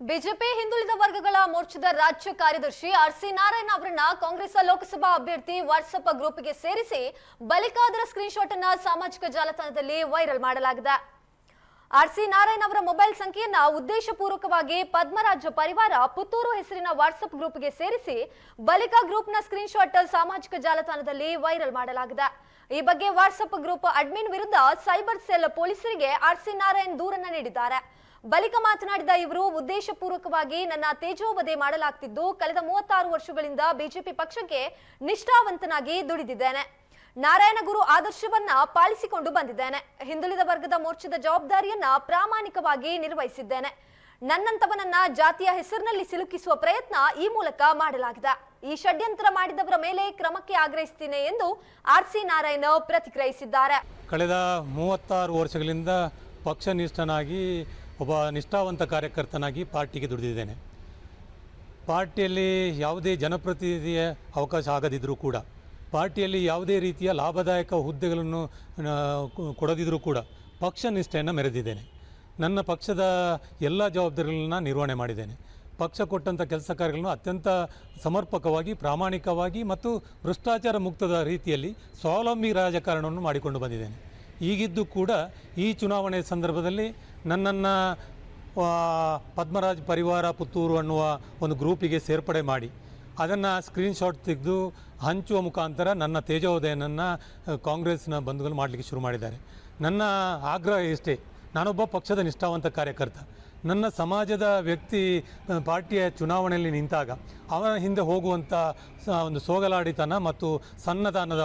BJP ಹಿಂದುಳಿದ ವರ್ಗಗಳ ಮೋರ್ಚಾದ ರಾಜ್ಯ ಕಾರ್ಯದರ್ಶಿ ಆರ್ ಸಿ ನಾರಾಯಣ ಅವರನ್ನ ಕಾಂಗ್ರೆಸ್ ಲೋಕಸಭಾ ಅಭ್ಯರ್ಥಿ ವಾಟ್ಸಪ್ ಗ್ರೂಪ್ಗೆ ಸೇರಿಸಿ ಬಳಿಕ ಅದರ ಸ್ಕ್ರೀನ್ಶಾಟ್ ಅನ್ನ ಸಾಮಾಜಿಕ ಜಾಲತಾಣದಲ್ಲಿ ವೈರಲ್ ಮಾಡಲಾಗಿದೆ. ಆರ್ ಸಿ ನಾರಾಯಣ್ ಅವರ ಮೊಬೈಲ್ ಸಂಖ್ಯೆಯನ್ನ ಉದ್ದೇಶಪೂರ್ವಕವಾಗಿ ಪದ್ಮರಾಜ ಪರಿವಾರ ಪುತ್ತೂರು ಹೆಸರಿನ ವಾಟ್ಸಪ್ ಗ್ರೂಪ್ಗೆ ಸೇರಿಸಿ ಬಳಿಕ ಗ್ರೂಪ್ನ ಸ್ಕ್ರೀನ್ಶಾಟ್ ಸಾಮಾಜಿಕ ಜಾಲತಾಣದಲ್ಲಿ ವೈರಲ್ ಮಾಡಲಾಗಿದೆ. ಈ ಬಗ್ಗೆ ವಾಟ್ಸಪ್ ಗ್ರೂಪ್ ಅಡ್ಮಿನ್ ವಿರುದ್ಧ ಸೈಬರ್ ಸೆಲ್ ಪೊಲೀಸರಿಗೆ ಆರ್ ಸಿ ನಾರಾಯಣ್ ದೂರನ್ನ ನೀಡಿದ್ದಾರೆ. ಬಳಿಕ ಮಾತನಾಡಿದ ಇವರು, ಉದ್ದೇಶಪೂರ್ವಕವಾಗಿ ನನ್ನ ತೇಜೋವಧೆ ಮಾಡಲಾಗ್ತಿದ್ದು ಕಳೆದ ಮೂವತ್ತಾರು ವರ್ಷಗಳಿಂದ ಬಿಜೆಪಿ ಪಕ್ಷಕ್ಕೆ ನಿಷ್ಠಾವಂತನಾಗಿ ದುಡಿದಿದ್ದೇನೆ. ನಾರಾಯಣಗುರು ಆದರ್ಶವನ್ನ ಪಾಲಿಸಿಕೊಂಡು ಬಂದಿದ್ದೇನೆ. ಹಿಂದುಳಿದ ವರ್ಗದ ಮೋರ್ಚಾದ ಜವಾಬ್ದಾರಿಯನ್ನ ಪ್ರಾಮಾಣಿಕವಾಗಿ ನಿರ್ವಹಿಸಿದ್ದೇನೆ. ನನ್ನಂತವನನ್ನ ಜಾತಿಯ ಹೆಸರಿನಲ್ಲಿ ಸಿಲುಕಿಸುವ ಪ್ರಯತ್ನ ಈ ಮೂಲಕ ಮಾಡಲಾಗಿದೆ. ಈ ಷಡ್ಯಂತ್ರ ಮಾಡಿದವರ ಮೇಲೆ ಕ್ರಮಕ್ಕೆ ಆಗ್ರಹಿಸುತ್ತೇನೆ ಎಂದು ಆರ್ ಸಿ ನಾರಾಯಣ ಪ್ರತಿಕ್ರಿಯಿಸಿದ್ದಾರೆ. ಕಳೆದ ಮೂವತ್ತಾರು ವರ್ಷಗಳಿಂದ ಪಕ್ಷನಿಷ್ಠನಾಗಿ ಒಬ್ಬ ನಿಷ್ಠಾವಂತ ಕಾರ್ಯಕರ್ತನಾಗಿ ಪಾರ್ಟಿಗೆ ದುಡಿದಿದ್ದೇನೆ. ಪಾರ್ಟಿಯಲ್ಲಿ ಯಾವುದೇ ಜನಪ್ರತಿನಿಧಿಯ ಅವಕಾಶ ಆಗದಿದ್ದರೂ ಕೂಡ, ಪಾರ್ಟಿಯಲ್ಲಿ ಯಾವುದೇ ರೀತಿಯ ಲಾಭದಾಯಕ ಹುದ್ದೆಗಳನ್ನು ಕೊಡದಿದ್ದರೂ ಕೂಡ ಪಕ್ಷ ನಿಷ್ಠೆಯನ್ನು ಮೆರೆದಿದ್ದೇನೆ. ನನ್ನ ಪಕ್ಷದ ಎಲ್ಲ ಜವಾಬ್ದಾರಿಗಳನ್ನ ನಿರ್ವಹಣೆ ಮಾಡಿದ್ದೇನೆ. ಪಕ್ಷ ಕೊಟ್ಟಂಥ ಕೆಲಸ ಕಾರ್ಯಗಳನ್ನು ಅತ್ಯಂತ ಸಮರ್ಪಕವಾಗಿ, ಪ್ರಾಮಾಣಿಕವಾಗಿ ಮತ್ತು ಭ್ರಷ್ಟಾಚಾರ ಮುಕ್ತದ ರೀತಿಯಲ್ಲಿ ಸ್ವಾವಲಂಬಿ ರಾಜಕಾರಣವನ್ನು ಮಾಡಿಕೊಂಡು ಬಂದಿದ್ದೇನೆ. ಈಗಿದ್ದು ಕೂಡ ಈ ಚುನಾವಣೆ ಸಂದರ್ಭದಲ್ಲಿ ನನ್ನನ್ನು ಪದ್ಮರಾಜ್ ಪರಿವಾರ ಪುತ್ತೂರು ಅನ್ನುವ ಒಂದು ಗ್ರೂಪಿಗೆ ಸೇರ್ಪಡೆ ಮಾಡಿ. ಅದನ್ನು ಸ್ಕ್ರೀನ್ಶಾಟ್ ತೆಗೆದು ಹಂಚುವ ಮುಖಾಂತರ ನನ್ನ ತೇಜೋದಯನನ್ನು, ಕಾಂಗ್ರೆಸ್ನ ಬಂಧುಗಳು ಮಾಡಲಿಕ್ಕೆ ಶುರು ಮಾಡಿದ್ದಾರೆ. ನನ್ನ ಆಗ್ರಹ ಇಷ್ಟೇ ನಾನೊಬ್ಬ ಪಕ್ಷದ ನಿಷ್ಠಾವಂತ ಕಾರ್ಯಕರ್ತ. ನನ್ನ ಸಮಾಜದ ವ್ಯಕ್ತಿ ಪಾರ್ಟಿಯ ಚುನಾವಣೆಯಲ್ಲಿ ನಿಂತಾಗ ಅವನ ಹಿಂದೆ ಹೋಗುವಂಥ ಒಂದು ಸೋಗಲಾಡಿತನ ಮತ್ತು ಸನ್ನದಾನದ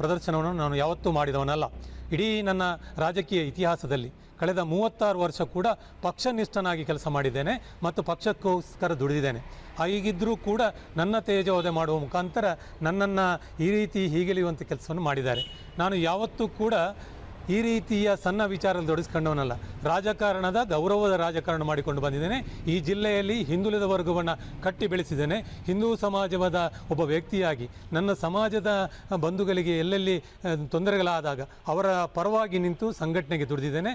ಪ್ರದರ್ಶನವನ್ನು ನಾನು ಯಾವತ್ತೂ ಮಾಡಿದವನಲ್ಲ. ಇಡೀ ನನ್ನ ರಾಜಕೀಯ ಇತಿಹಾಸದಲ್ಲಿ ಕಳೆದ ಮೂವತ್ತಾರು ವರ್ಷ ಕೂಡ ಪಕ್ಷನಿಷ್ಠನಾಗಿ ಕೆಲಸ ಮಾಡಿದ್ದೇನೆ ಮತ್ತು ಪಕ್ಷಕ್ಕೋಸ್ಕರ ದುಡಿದಿದ್ದೇನೆ. ಹೀಗಿದ್ದರೂ ಕೂಡ ನನ್ನ ತೇಜೋದೆ ಮಾಡುವ ಮುಖಾಂತರ ನನ್ನನ್ನು ಈ ರೀತಿ ಹೀಗೆಲಿಯುವಂಥ ಕೆಲಸವನ್ನು ಮಾಡಿದ್ದಾರೆ. ನಾನು ಯಾವತ್ತೂ ಕೂಡ ಈ ರೀತಿಯ ಸಣ್ಣ ವಿಚಾರದಲ್ಲಿ ತೊಡಗಿಸ್ಕೊಂಡವನಲ್ಲ. ರಾಜಕಾರಣದ ಗೌರವದ ರಾಜಕಾರಣ ಮಾಡಿಕೊಂಡು ಬಂದಿದ್ದೇನೆ. ಈ ಜಿಲ್ಲೆಯಲ್ಲಿ ಹಿಂದುಳಿದ ವರ್ಗವನ್ನು ಕಟ್ಟಿ ಬೆಳೆಸಿದ್ದೇನೆ. ಹಿಂದೂ ಸಮಾಜವಾದ ಒಬ್ಬ ವ್ಯಕ್ತಿಯಾಗಿ ನನ್ನ ಸಮಾಜದ ಬಂಧುಗಳಿಗೆ ಎಲ್ಲೆಲ್ಲಿ ತೊಂದರೆಗಳಾದಾಗ ಅವರ ಪರವಾಗಿ ನಿಂತು ಸಂಘಟನೆಗೆ ದುಡಿದಿದ್ದೇನೆ.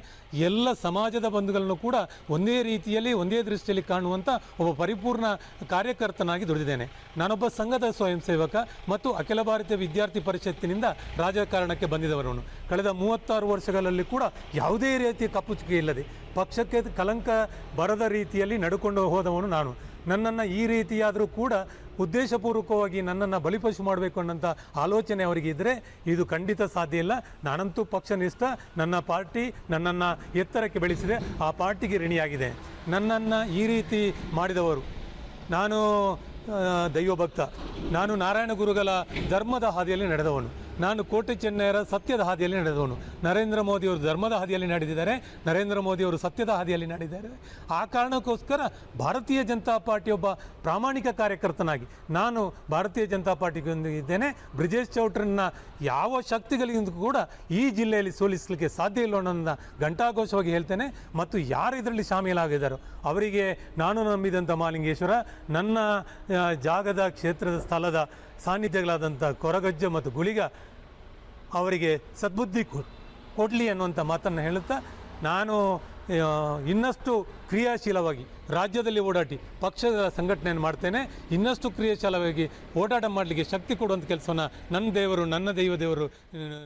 ಎಲ್ಲ ಸಮಾಜದ ಬಂಧುಗಳನ್ನು ಕೂಡ ಒಂದೇ ರೀತಿಯಲ್ಲಿ, ಒಂದೇ ದೃಷ್ಟಿಯಲ್ಲಿ ಕಾಣುವಂಥ ಒಬ್ಬ ಪರಿಪೂರ್ಣ ಕಾರ್ಯಕರ್ತನಾಗಿ ದುಡಿದಿದ್ದೇನೆ. ನಾನೊಬ್ಬ ಸಂಘದ ಸ್ವಯಂ ಸೇವಕ ಮತ್ತು ಅಖಿಲ ಭಾರತೀಯ ವಿದ್ಯಾರ್ಥಿ ಪರಿಷತ್ತಿನಿಂದ ರಾಜಕಾರಣಕ್ಕೆ ಬಂದಿದವರು ಕಳೆದ ಮೂವತ್ತಾರು ವರ್ಷಗಳಲ್ಲಿ ಕೂಡ ಯಾವುದೇ ರೀತಿಯ ಕಪ್ಪುಚುಕೆ ಇಲ್ಲದೆ ಪಕ್ಷಕ್ಕೆ ಕಲಂಕ ಬರದ ರೀತಿಯಲ್ಲಿ ನಡ್ಕೊಂಡು ಹೋದವನು ನಾನು. ನನ್ನನ್ನು ಈ ರೀತಿಯಾದರೂ ಕೂಡ ಉದ್ದೇಶಪೂರ್ವಕವಾಗಿ ನನ್ನನ್ನು ಬಲಿಪಶು ಮಾಡಬೇಕು ಅನ್ನೋಂಥ ಆಲೋಚನೆ ಅವರಿಗೆ ಇದ್ದರೆ ಇದು ಖಂಡಿತ ಸಾಧ್ಯ ಇಲ್ಲ. ನಾನಂತೂ ಪಕ್ಷನಿಷ್ಠ. ನನ್ನ ಪಾರ್ಟಿ ನನ್ನನ್ನು ಎತ್ತರಕ್ಕೆ ಬೆಳೆಸಿದೆ. ಆ ಪಾರ್ಟಿಗೆ ಋಣಿಯಾಗಿದೆ. ನನ್ನನ್ನು ಈ ರೀತಿ ಮಾಡಿದವರು ನಾನು ದೈವಭಕ್ತ. ನಾನು ನಾರಾಯಣ ಗುರುಗಳ ಧರ್ಮದ ಹಾದಿಯಲ್ಲಿ ನಡೆದವನು. ನಾನು ಕೋಟೆ ಚೆನ್ನೈಯರ ಸತ್ಯದ ಹಾದಿಯಲ್ಲಿ ನಡೆದವನು. ನರೇಂದ್ರ ಮೋದಿಯವರು ಧರ್ಮದ ಹಾದಿಯಲ್ಲಿ ನಡೆದಿದ್ದಾರೆ. ನರೇಂದ್ರ ಮೋದಿಯವರು ಸತ್ಯದ ಹಾದಿಯಲ್ಲಿ ನಡೆದಿದ್ದಾರೆ. ಆ ಕಾರಣಕ್ಕೋಸ್ಕರ ಭಾರತೀಯ ಜನತಾ ಪಾರ್ಟಿ ಒಬ್ಬ ಪ್ರಾಮಾಣಿಕ ಕಾರ್ಯಕರ್ತನಾಗಿ ನಾನು ಭಾರತೀಯ ಜನತಾ ಪಾರ್ಟಿಗೆ ಇದ್ದೇನೆ ಬ್ರಿಜೇಶ್ ಚೌಟ್ರನ್ನ ಯಾವ ಶಕ್ತಿಗಳಿಂದ ಕೂಡ ಈ ಜಿಲ್ಲೆಯಲ್ಲಿ ಸೋಲಿಸಲಿಕ್ಕೆ ಸಾಧ್ಯ ಇಲ್ಲ ಅನ್ನೋದನ್ನ ಘಂಟಾಘೋಷವಾಗಿ ಹೇಳ್ತೇನೆ. ಮತ್ತು ಯಾರು ಇದರಲ್ಲಿ ಶಾಮೀಲಾಗಿದ್ದಾರೋ ಅವರಿಗೆ ನಾನು ನಂಬಿದಂಥ ಮಾಲಿಂಗೇಶ್ವರ, ನನ್ನ ಜಾಗದ ಕ್ಷೇತ್ರದ ಸ್ಥಳದ ಸಾನ್ನಿಧ್ಯಗಳಾದಂಥ ಕೊರಗಜ್ಜ ಮತ್ತು ಗುಳಿಗ ಅವರಿಗೆ ಸದ್ಬುದ್ಧಿ ಕೊಡಲಿ ಅನ್ನುವಂಥ ಮಾತನ್ನು ಹೇಳುತ್ತಾ, ನಾನು ಇನ್ನಷ್ಟು ಕ್ರಿಯಾಶೀಲವಾಗಿ ರಾಜ್ಯದಲ್ಲಿ ಓಡಾಟಿ ಪಕ್ಷದ ಸಂಘಟನೆಯನ್ನು ಮಾಡ್ತೇನೆ. ಇನ್ನಷ್ಟು ಕ್ರಿಯಾಶೀಲವಾಗಿ ಓಡಾಟ ಮಾಡಲಿಕ್ಕೆ ಶಕ್ತಿ ಕೊಡುವಂಥ ಕೆಲಸವನ್ನು ನನ್ನ ದೇವರು, ನನ್ನ ದೈವ ದೇವರು